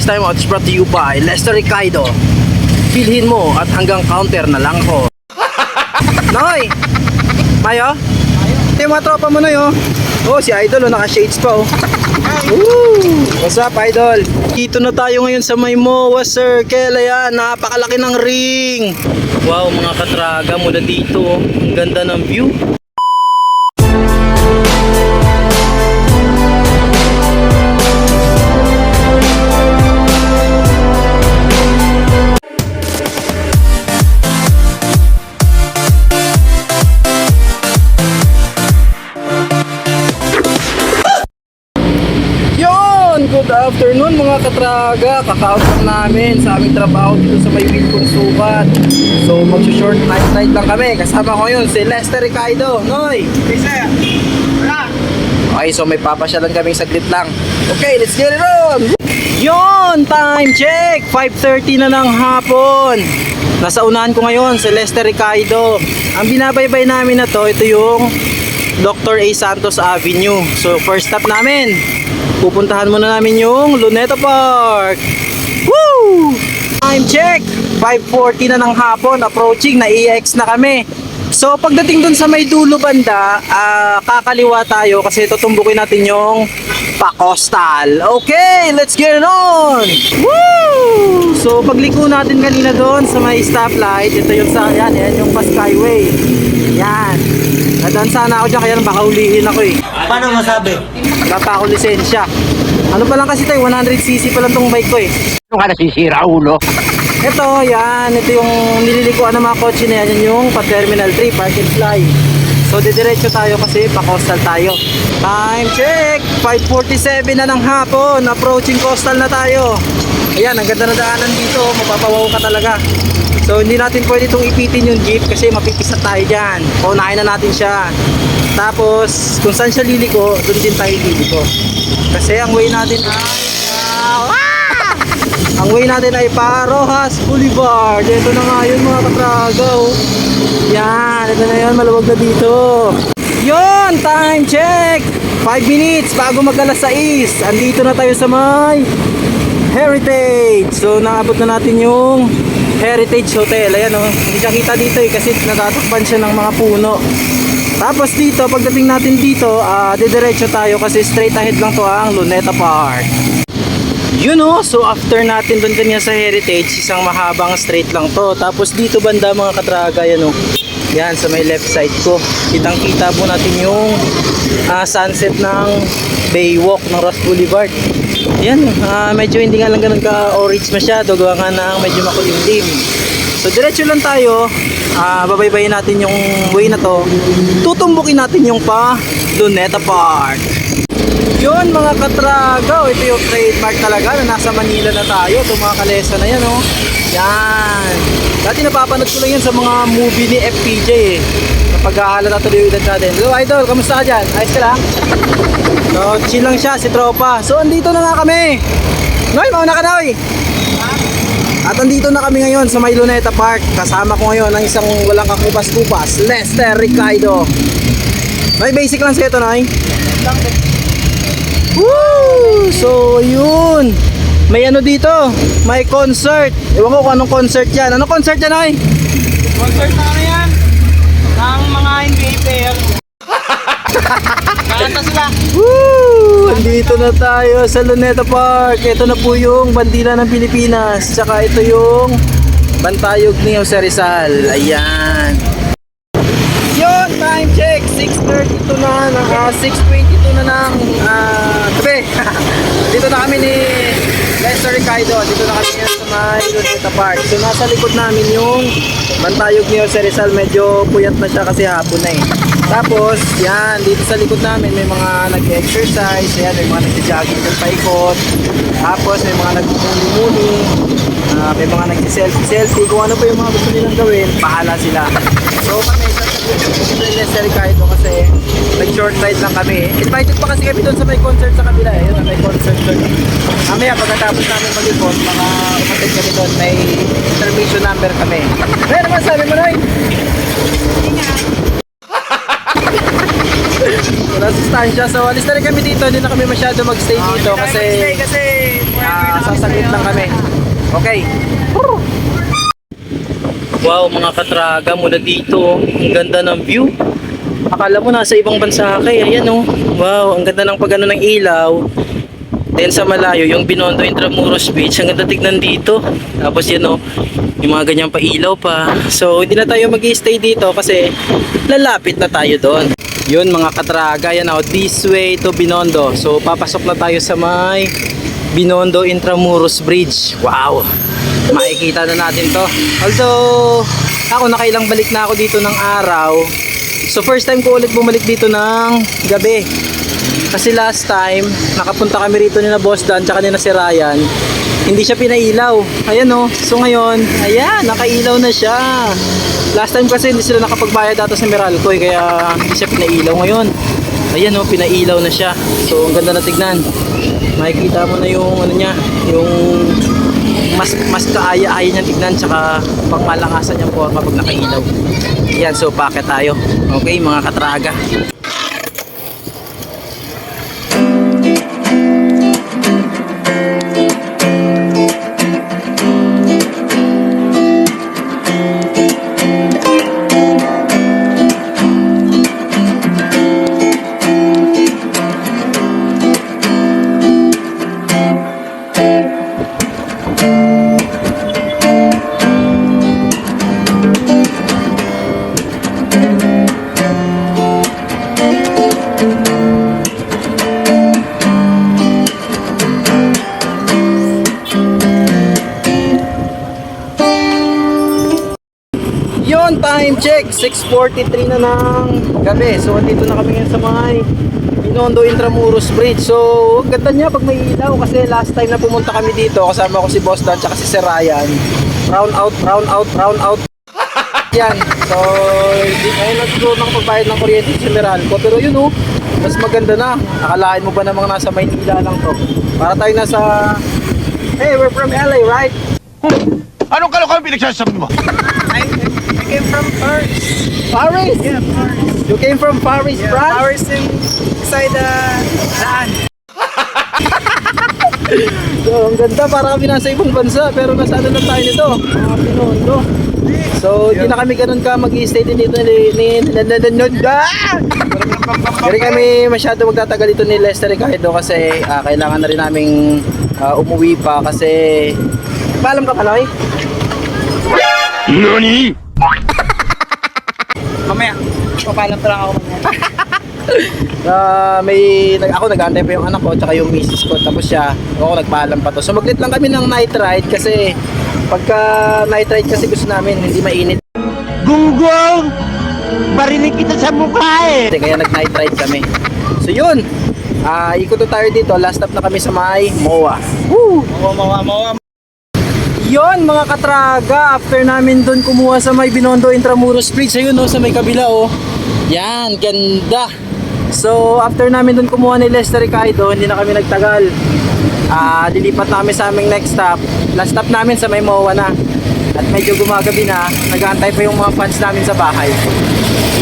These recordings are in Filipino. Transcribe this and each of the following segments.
This time out is brought to you by Lester Ricardo. Bilhin mo at hanggang counter na lang ko. Noy! Mayo? Ito yung mga tropa mo na yun. Oh, si Idol, oh, naka-shades pa oh. Woo! What's up, Idol? Dito na tayo ngayon sa may MOA Circle. Ayan, napakalaki ng ring. Wow, mga katraga mula dito. oh. Ang ganda ng view. Katraga. Kakaot lang namin sa aming trabaho dito sa may Wilcon Sukat. So mag-short night night lang kami. Kasama ko yun si Lester Ricardo. Noy! Okay, so may papasyalan kaming saglit lang. Okay, let's get it on! Yon! Time check! 5.30 na ng hapon. Nasa unahan ko ngayon si Lester Ricardo. Ang binabaybay namin na to, ito yung Dr. A. Santos Avenue. So first stop namin, pupuntahan muna namin yung Luneta Park. Woo! Time check! 5.40 na ng hapon, approaching, na EX na kami. So pagdating dun sa may dulo banda, ah, kakaliwa tayo kasi tutumbukin natin yung pa-coastal. Okay, let's get it on! Woo! So pagliko natin kanina doon sa may stoplight, ito yung sa yan, yan yung pa skyway. Yan. Nadaan sana ako dyan kaya baka hulihin ako eh. Paano masabi? Wala pa ako lisensya. Ano pa lang kasi tayo, 100cc pa lang tong bike ko eh. Ano ka nasisira, ulo? Ito, yan. Ito yung nililikuan ng mga kotse na yan. Yan yung pa-terminal 3, park and fly. So, didiretso tayo kasi pa-coastal tayo. Time check! 5.47 na ng hapon. Approaching coastal na tayo. Ayan, ang ganda na daanan dito. Mapapawaw ka talaga. So, hindi natin pwede itong ipitin yung jeep kasi mapipisa tayo dyan. Paunahin na natin siya. Tapos, kung saan siya liliko, doon din tayo liliko. Kasi ang way natin ay... Ah! Ang way natin ay Parojas Boulevard. Ito na nga yun mga katragaw. Yan, ito na yun, maluwag na dito. Yun, time check! 5 minutes bago mag alas 6. Andito na tayo sa may Heritage. So, naabot na natin yung Heritage Hotel. Ayan oh. hindi kita dito eh kasi natatakpan siya ng mga puno. Tapos dito, pagdating natin dito, ah, didiretso tayo kasi straight ahead lang to ang Luneta Park. Yun o, so after natin doon kanina sa Heritage, isang mahabang straight lang to. Tapos dito banda mga katraga, yan o. Yan, sa may left side ko. Kitang kita po natin yung ah, sunset ng Baywalk ng Ross Boulevard. Yan, ah, medyo hindi nga lang ganun ka-orange masyado. Gawa nga ng medyo makulimlim. So diretso lang tayo. Ah, babaybayin natin yung way na to. Tutumbukin natin yung pa Luneta Park. Yun mga katragaw, ito yung trademark talaga na nasa Manila na tayo. Ito mga kalesa na yan oh. Yan. Dati napapanood ko lang yan sa mga movie ni FPJ eh. Kapag aalala tuloy yung edad natin. Hello idol, kamusta ka dyan? Ayos ka lang? So chill lang siya, si tropa. So andito na nga kami. Noy, mauna ka Noy. At andito na kami ngayon sa May Luneta Park. Kasama ko ngayon ang isang walang kakupas-kupas, Lester Ricardo. Noy, basic lang sa ito, Noy. Woo! So, yun. May ano dito, may concert. Ewan ko kung anong concert yan. Anong concert yan, ay? Concert na ano yan? Ng mga NBA player. Kanta sila. Woo! Andito na tayo sa Luneta Park. Ito na po yung bandila ng Pilipinas. Tsaka ito yung Bantayog ni Jose Rizal. Ayan. Yun, time check. 6.32 na, ah, 6.22 na ng ah, gabi. Dito na kami ni Lester Ricardo. Dito na kami ngayon sa may Luneta Park. So nasa likod namin yung Bantayog ni Jose Rizal. Medyo puyat na siya kasi hapon na eh. Tapos, yan, dito sa likod namin may mga nag-exercise, yan, may mga nag-jogging ng paikot. Tapos, may mga nag-muni-muni. Ah, may mga nag-selfie-selfie. Kung ano pa yung mga gusto nilang gawin, pahala sila. So, kami, sasabihin Lester Ricardo kasi nag-short ride lang kami. Invited pa kasi kami doon sa may concert sa kabila eh. Yun, may concert doon. Mamaya, pagkatapos namin mag-ikot, mga umatid kami doon, may intermission number kami. Ano naman sabi mo, Noy? nasa stansya. So, alis na rin kami dito. Hindi na kami masyado magstay dito kasi kasi ah, sasaglit lang kami. Okay. Wow, mga katraga mula dito. Ang ganda ng view. Akala mo nasa ibang bansa ka eh. Ayan oh. Wow, ang ganda ng pagano ng ilaw. Then sa malayo, yung Binondo Intramuros Beach, ang ganda tignan dito. Tapos yan oh, yung mga ganyang pailaw pa. So, hindi na tayo mag stay dito kasi lalapit na tayo doon. Yun mga katraga, yan oh, this way to Binondo. So, papasok na tayo sa may Binondo Intramuros Bridge. Wow! Makikita na natin to. Although, ako nakailang balik na ako dito ng araw. So, first time ko ulit bumalik dito ng gabi. Kasi last time, nakapunta kami rito ni na Boss Dan tsaka ni si Ryan. Hindi siya pinailaw. Ayan oh. So ngayon, ayan, nakailaw na siya. Last time kasi hindi sila nakapagbayad data sa Meralco eh, kaya hindi siya pinailaw ngayon. Ayan oh, pinailaw na siya. So ang ganda na tignan. Makikita mo na yung ano niya, yung mas mas kaaya-aya niya tignan tsaka pagmalakasan niya forma pag nakailaw. Yan, so packet tayo. Okay, mga katraga. Time check 6:43 na ng gabi. So andito na kami ngayon sa may Binondo Intramuros Bridge. So ganda niya pag may ilaw kasi last time na pumunta kami dito kasama ko si Boss Dan tsaka si Sir Ryan. Round out, round out, round out. Yan. So hindi ngayon lang siguro nakapagbayad ng kuryente si Meralco. Pero yun oh, mas maganda na. Akalain mo ba namang nasa Maynila lang to? Para tayo nasa Hey, we're from LA, right? Anong kalokohan pinagsasabi mo? Came from Paris. Paris? Yeah, Paris. You came from Paris, Yeah, France? Paris in beside the daan. So, ang ganda para kami nasa ibang bansa pero nasa ano lang tayo nito, mga Pinondo. So, hindi na kami ganun ka mag-stay din dito ni ni Hindi kami masyado magtatagal dito ni Lester Ricardo kasi ah, kailangan na rin naming ah, umuwi pa kasi paalam ka pala eh. NANI? Pa lang ako mamaya. Ah, may nag ako nag-aantay pa yung anak ko tsaka yung misis ko tapos siya ako nagpaalam pa to. So maglit lang kami ng night ride kasi pagka night ride kasi gusto namin hindi mainit Gunggong! Barinig kita sa mukha eh! Kaya nag-night ride kami. So yun, ah ikot na tayo dito. Last stop na kami sa may MOA. Woo! Mawa, mawa, mawa. Yon mga katraga, after namin doon kumuha sa may Binondo Intramuros Bridge, ayun no, sa may kabila oh. Yan, ganda. So after namin doon kumuha ni Lester Ricardo, hindi na kami nagtagal. Ah, lilipat na kami sa aming next stop. Last stop namin sa may MOA na. At medyo gumagabi na, nag-aantay pa yung mga fans namin sa bahay.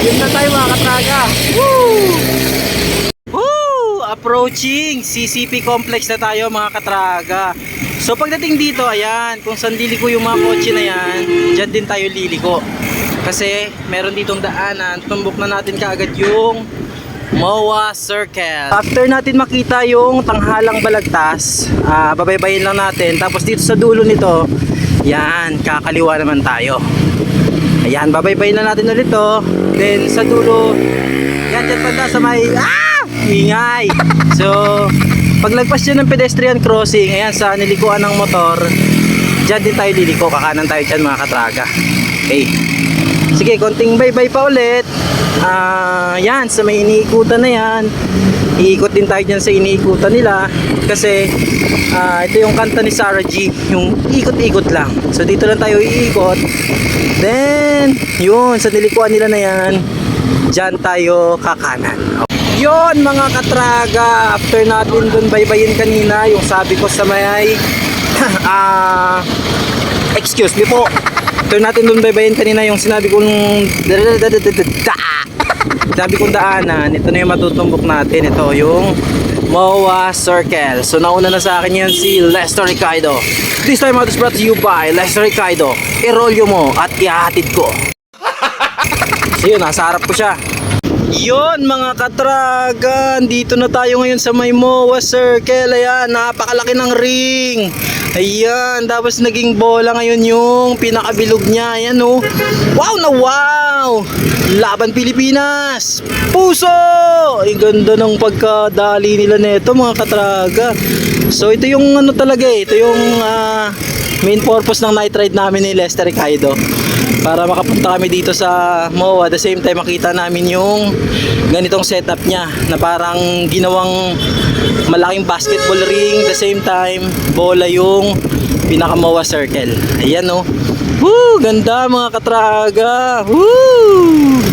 Yun na tayo mga katraga. Woo! Woo! Approaching CCP complex na tayo mga katraga. So pagdating dito, ayan, kung saan liliko yung mga kotse na yan, dyan din tayo liliko. Kasi meron ditong daanan, tumbok na natin kaagad yung MOA Circle. After natin makita yung tanghalang balagtas, ah, babaybayin lang natin. Tapos dito sa dulo nito, yan, kakaliwa naman tayo. Ayan, babaybayin na natin ulit to. Then sa dulo, yan dyan banda sa may, ah! Ingay! So, paglagpas dyan ng pedestrian crossing, ayan sa nilikuan ng motor, dyan din tayo liliko, kakanan tayo dyan mga katraga. Okay. Sige, konting bye-bye pa ulit. Ah, yan, sa may iniikutan na yan. Iikot din tayo dyan sa iniikutan nila. Kasi, ah, ito yung kanta ni Sarah G. Yung ikot-ikot lang. So, dito lang tayo iikot. Then, yun, sa nilikuan nila na yan, dyan tayo kakanan. Yun, mga katraga. After natin dun baybayin kanina, yung sabi ko sa may, ah, excuse me po. After natin dun baybayin kanina, yung sinabi kong, sabi kong daanan, ito na yung matutumbok natin. Ito yung MOA Circle. So nauna na sa akin yan si Lester Ricardo. This time out is brought to you by Lester Ricardo. Irolyo mo at ihahatid ko. So yun, nasa harap ko siya. Yun mga katragan, dito na tayo ngayon sa may MOA Circle. Ayan, napakalaki ng ring. Ayan, tapos naging bola ngayon yung pinakabilog niya. Ayan oh. Wow na wow! Laban Pilipinas! Puso! Ang ganda ng pagkadali nila nito mga katraga. So ito yung ano talaga eh, ito yung ah, main purpose ng night ride namin ni Lester Ricardo para makapunta kami dito sa MOA the same time makita namin yung ganitong setup niya na parang ginawang malaking basketball ring the same time bola yung pinaka MOA circle ayan oh Woo! Ganda mga katraga! Woo!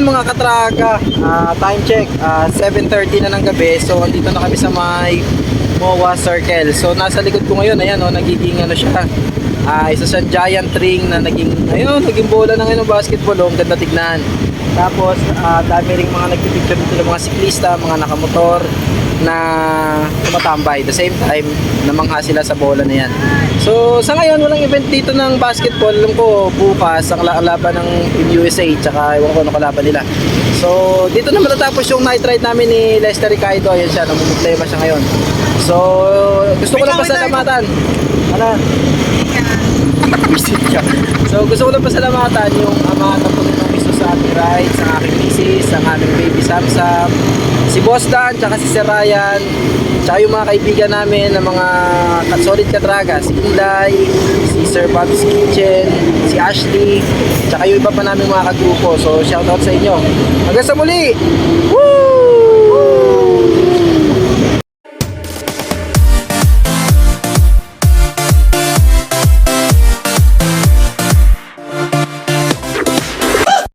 Yun mga katraga, ah, time check, ah, 7.30 na ng gabi. So andito na kami sa may MOA Circle. So nasa likod ko ngayon, ayan oh, nagiging ano siya. Ah, isa siyang giant ring na naging, ayun, naging bola ng basketball. Oh, ang ganda tignan. Tapos, ah, dami ring mga nagpipicture dito ng mga siklista, mga nakamotor na tumatambay. The same time, namangha sila sa bola na yan. So, sa ngayon, walang event dito ng basketball. Alam ko, bukas, ang la- laban ng USA, tsaka ewan ko ano kalaban nila. So, dito na matatapos yung night ride namin ni Lester Ricardo. Ayan siya, namumuklema siya ngayon. So, gusto ko lang pasalamatan. Ano? So, gusto ko lang pasalamatan yung ama ang Panginoong Isus sa ating ride, sa aking misis, ang aming baby Samsam, si Boss Dan, tsaka si Sir Ryan, tsaka yung mga kaibigan namin ng mga solid katraga, si Inday, si Sir Bob's Kitchen, si Ashley, tsaka yung iba pa namin mga kagrupo. So, shoutout sa inyo. Hanggang sa muli! Woo!